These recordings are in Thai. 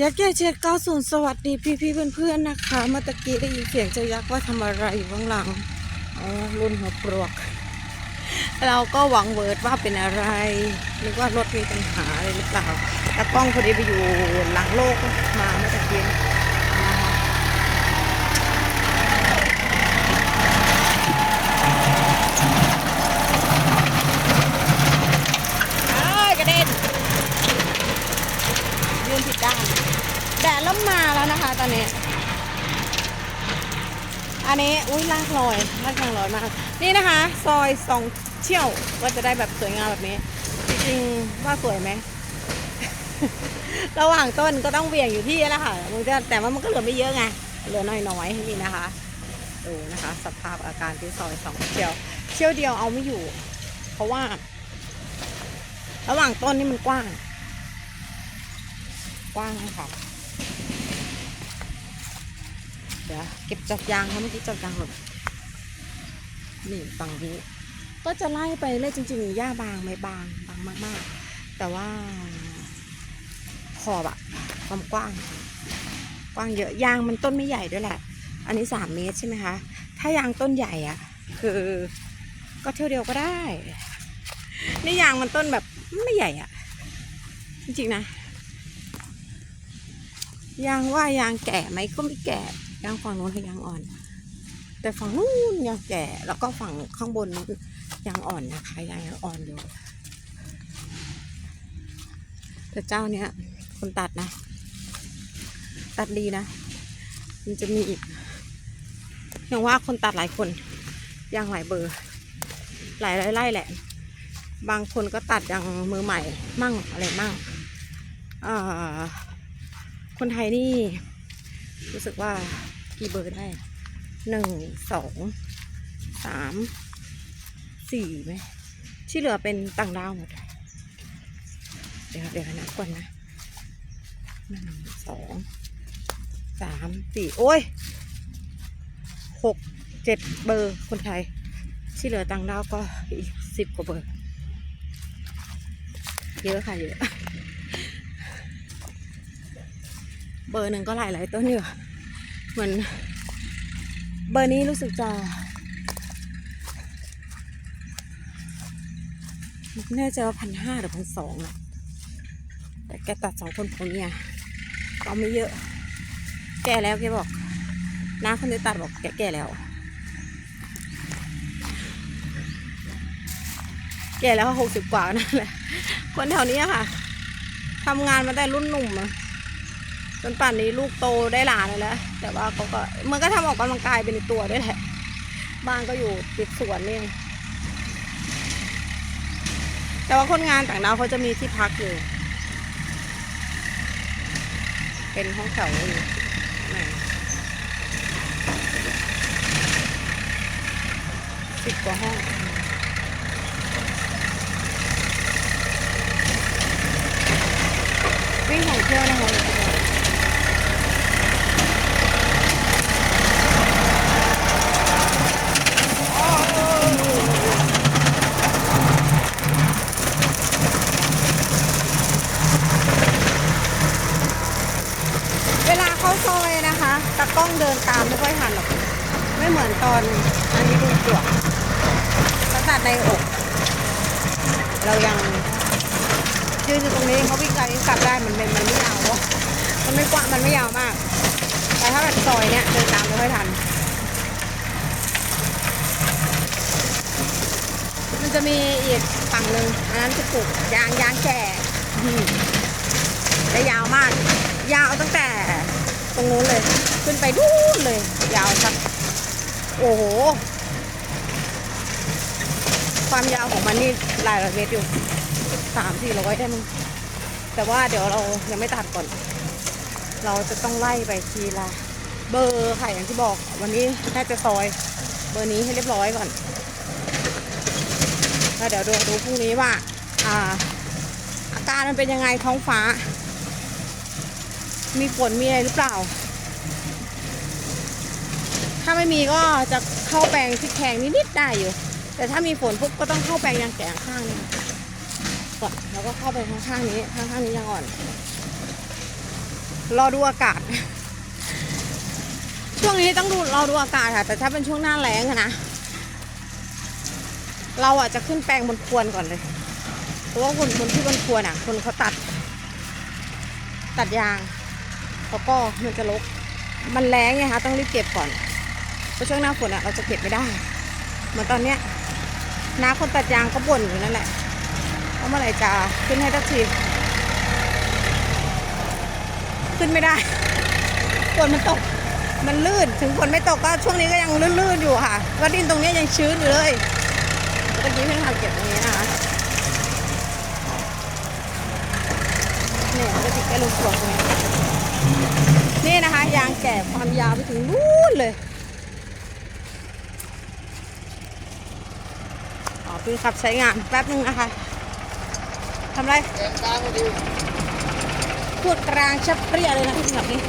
ยักษ์แก่เจ็ดเก้าศูนย์สวัสดีพี่พี่เพื่อนๆนะคะเมื่อตะกี้ได้ยินเสียงเจ้ายักษ์ว่าทำอะไรอยู่ข้างหลังอ๋อรุ่นหัวปลวก เราก็หวังเวิร์ดว่าเป็นอะไรนึกว่ารถมีปัญหาอะไรหรือเปล่าต่กล้องพอดีไปอยู่หลังโลกมาเมื่อตะกี้เอ้ยกระเด็น ยืนผิดด้าน แดดเริ่มมาแล้วนะคะตอนนี้ อันนี้อุ้ยลากลอยลากทางลอยมาก นี่นะคะ ซอยสองเชี่ยวก็จะได้แบบสวยงามแบบนี้ จริงๆว่าสวยไหม ระหว่างต้นก็ต้องเบี่ยงอยู่ที่แล้วค่ะมันจะแต่ว่ามันก็เหลือไม่เยอะไง เหลือน้อยๆนี่นะคะดูนะคะ สภาพอาการที่ซอยสองเชี่ยว เชี่ยวเดียวเอาไม่อยู่ เพราะว่า ระหว่างต้นนี่มันกว้าง กว้างนะคะเดี๋ยวเก็บจอกยางค่ะเมื่อกี้จอกยางหล่นนี่ฝั่งนี้ก็จะไล่ไปเลยจริงๆหญ้าบางไม่บางบางมาก ๆ แต่ว่าขอบอะความกว้าง กว้างเยอะยางมันต้นไม่ใหญ่ด้วยแหละ อันนี้สามเมตรใช่ไหมคะถ้ายางต้นใหญ่อะคือก็เที่ยวเดียวก็ได้ นี่ยางมันต้นแบบไม่ใหญ่อะจริงๆนะ ยางว่ายางแก่ไหมก็ไม่แก่ยางฝั่งโน้นคือยางอ่อน แต่ฝั่งนู้นยางแก่แล้วก็ฝั่งข้างบนนี่คือยางอ่อนนะคะยางยังอ่อนอยู่แต่เจ้าเนี้ยคนตัดนะ ตัดดีนะ มันจะมีอีกอย่างว่าคนตัดหลายคนยางหลายเบอร์ หลายไร่แหละ บางคนก็ตัดอย่างมือใหม่มั่งอะไรมั่งอ่อ คนไทยนี่ รู้สึกว่ากี่เบอร์ได้หนึ่งสองสามสี่ไหมที่เหลือเป็นต่างดาวหมดเดี๋ยวเดี๋ยวนะก่อนนะหนึ่งสองสามสี่โอ้ยหกเจ็ดเบอร์คนไทย ที่เหลือต่างดาวก็อีกสิบกว่าเบอร์ เยอะค่ะเยอะ เบอร์หนึ่งก็หลายหลายต้นอยู่เหมือนเบอร์นี้รู้สึกจะแน่ใจว่าพันห้าหรือพันสองอะแต่แกตัดสองคนผมเนี่ยเอาไม่เยอะ แก่แล้วแกบอกน้าคนที่ตัดบอกแกแก่แล้ว แก่แล้วหกสิบกว่านั่นแหละคนแถวนี้ค่ะทำงานมาแต่รุ่นหนุ่มอะ จนป่านนี้ลูกโตได้หลานเลยแล้ว แต่ว่าเขาก็มันก็ทำออกกำลังกายเป็นตัวด้วยแหละ บ้านก็อยู่ติดสวนนี่แต่ว่าคนงานต่างดาวเขาจะมีที่พักอยู่ เป็นห้องแถวอยู่ไหนสิบกว่าห้องวิ่งของเที่ยวนะคะ เวลาเข้าซอยนะคะตะกล้องเดินตามไม่ค่อยทันหรอก ไม่เหมือนต อันนี้ดูปลวกตั้งแต่ในอก เรายังยืนอยู่ตรงนี้เขาวิ่งกันกลับได้มันเป็นมันไม่ยาววะมันไม่กว้างมันไม่ยาวมาก แต่ถ้าแบบซอยเนี้ยเดินตามไม่ค่อยทัน มันจะมีอีกฝั่งหนึ่งอันนั้นจะปลูกยางยางแก่อืมจะยาวมาก ยาวตั้งแต่ตรงนู้นเลย ขึ้นไปนู่นเลย ยาวสัก โอ้โห ความยาวของมันนี่หลายร้อยเมตรอยู่สามสี่ร้อยได้มั้งแต่ว่าเดี๋ยวเรายังไม่ตัดก่อน เราจะต้องไล่ไปทีละเบอร์ค่ะอย่างที่บอก วันนี้น่าจะซอยเบอร์นี้ให้เรียบร้อยก่อนแล้วเดี๋ยวดูดูพรุ่งนี้ว่า อ่า อาการมันเป็นยังไงท้องฟ้า มีฝนมีอะไรหรือเปล่า ถ้าไม่มีก็จะเข้าแปลงพริกแขงนิดๆได้อยู่ แต่ถ้ามีฝนปุ๊บก็ต้องเข้าแปลงยางแก่ข้างนี้ก่อนแล้วก็เข้าไปข้างๆนี้ข้างๆนี้ยังอ่อน รอดูอากาศ ช่วงนี้ต้องดูรอดูอากาศค่ะ แต่ถ้าเป็นช่วงหน้าแล้งนะเราอะจะขึ้นแปลงบนควรก่อนเลย เพราะว่าคนคนที่บนควรอะ คนเขาตัด ตัดยาง แล้วก็มันจะรกมันแรงไงคะต้องรีบเก็บก่อน พราะช่วงหน้าฝนอะเราจะเก็บไม่ได้ เหมือนตอนเนี้ยน้าคนตัดยางก็บ่นอยู่นั่นแหละว่าเมื่อไหร่จะขึ้นให้ทักทีขึ้นไม่ได้ฝนมันตก มันลื่น ถึงฝนไม่ตกก็ช่วงนี้ก็ยังลื่นๆอยู่ค่ะว่าดินตรงนี้ยังชื้นอยู่เลยเมื่อกี้เพิ่งทำเก็บตรงนี้นะคะเนี่ยก็ติดแค่ลูกสวงตรงนี้นี่นะคะ ยางแก่ความยาวไปถึงนู่นเลยอ๋อ เพิ่งขับใช้งานแป๊บนึงนะคะทำไรแกงกลางก็ดีพูดกลางชับเปรี้ยเลยนะพี่ขับนี่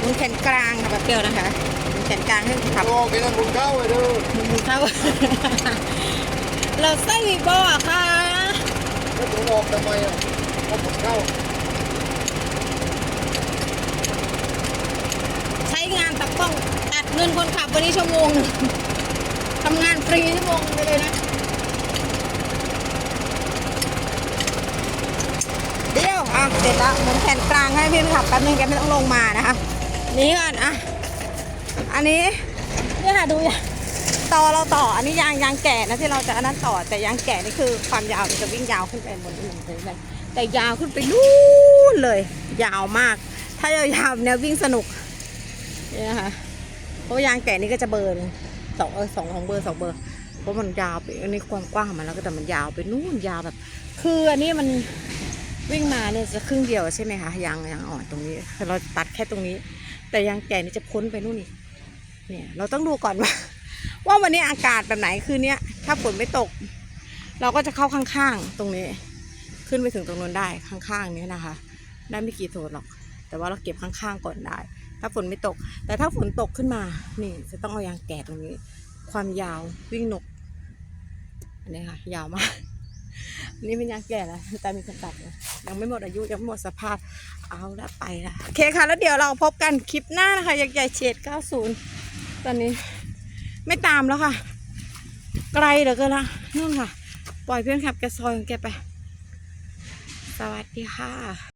หมุนแขนกลางค่ะแบบเปรี้ยวนะคะหมุนแขนกลางให้ขับโอ้กินน้ำบุญเข้าไปดูหมุนเข้าเราใส่บ่อะค่ะแล้วผมออกทำไมอะเอาบุญเข้าใช้งานตักต้องตัดเงินคนขับวันนี้ชั่วโมงหนึ่งทำงานฟรีชั่วโมงไปเลยนะ เดี๋ยว อะเสร็จแล้วหมุนแขนกลางให้พี่ขับแป๊บนึงแกไม่ต้องลงมานะคะ นี่ก่อนอะอันนี้เนี่ยค่ะดูอย่าต่อเราต่ออันนี้ยางยางแก่นะที่เราจะอันนั้นต่อแต่ยางแก่นี่คือความยาวมันจะวิ่งยาวขึ้นไปบนอื่นเลยแต่ยาวขึ้นไปนู่นเลย ยาวมาก ถ้ายาวๆเนี่ยวิ่งสนุกนี่นะคะเพราะยางแก่นี่ก็จะเบอร์นสองเออสองของเบอร์สองเบอร์เพราะมันยาวไปอันนี้ความกว้างของมันแล้วก็แต่มันยาวไปนู่นยาวแบบ คืออันนี้มัน วิ่งมาเนี่ยจะครึ่งเดียวใช่ไหมคะยางยางอ่อนตรงนี้เราตัดแค่ตรงนี้ แต่ยางแก่นี่จะพ้นไปนู่นอีกเนี่ยเราต้องดูก่อนว่า ว่าวันนี้อากาศแบบไหนคืนนี้ถ้าฝนไม่ตก เราก็จะเข้าข้างๆตรงนี้ ขึ้นไปถึงตรงนู้นได้ข้างๆนี้นะคะ ได้ไม่กี่โซนหรอก แต่ว่าเราเก็บข้างๆก่อนได้ ถ้าฝนไม่ตก แต่ถ้าฝนตกขึ้นมานี่จะต้องเอายางแก่ตรงนี้ ความยาววิ่งนกอันนี้ค่ะ ยาวมาก นี่เป็นยางแก่แล้วแต่มีคนตัดนะยังไม่หมดอายุยังไม่หมดสภาพเอาละไปละโอเคค่ะแล้วเดี๋ยวเราพบกันคลิปหน้านะคะยักษ์ใหญ่เฉด90 ตอนนี้ไม่ตามแล้วค่ะ ไกลเหลือเกินละนู่นค่ะ ปล่อยเพื่อนขับแกซอยของแกไป สวัสดีค่ะ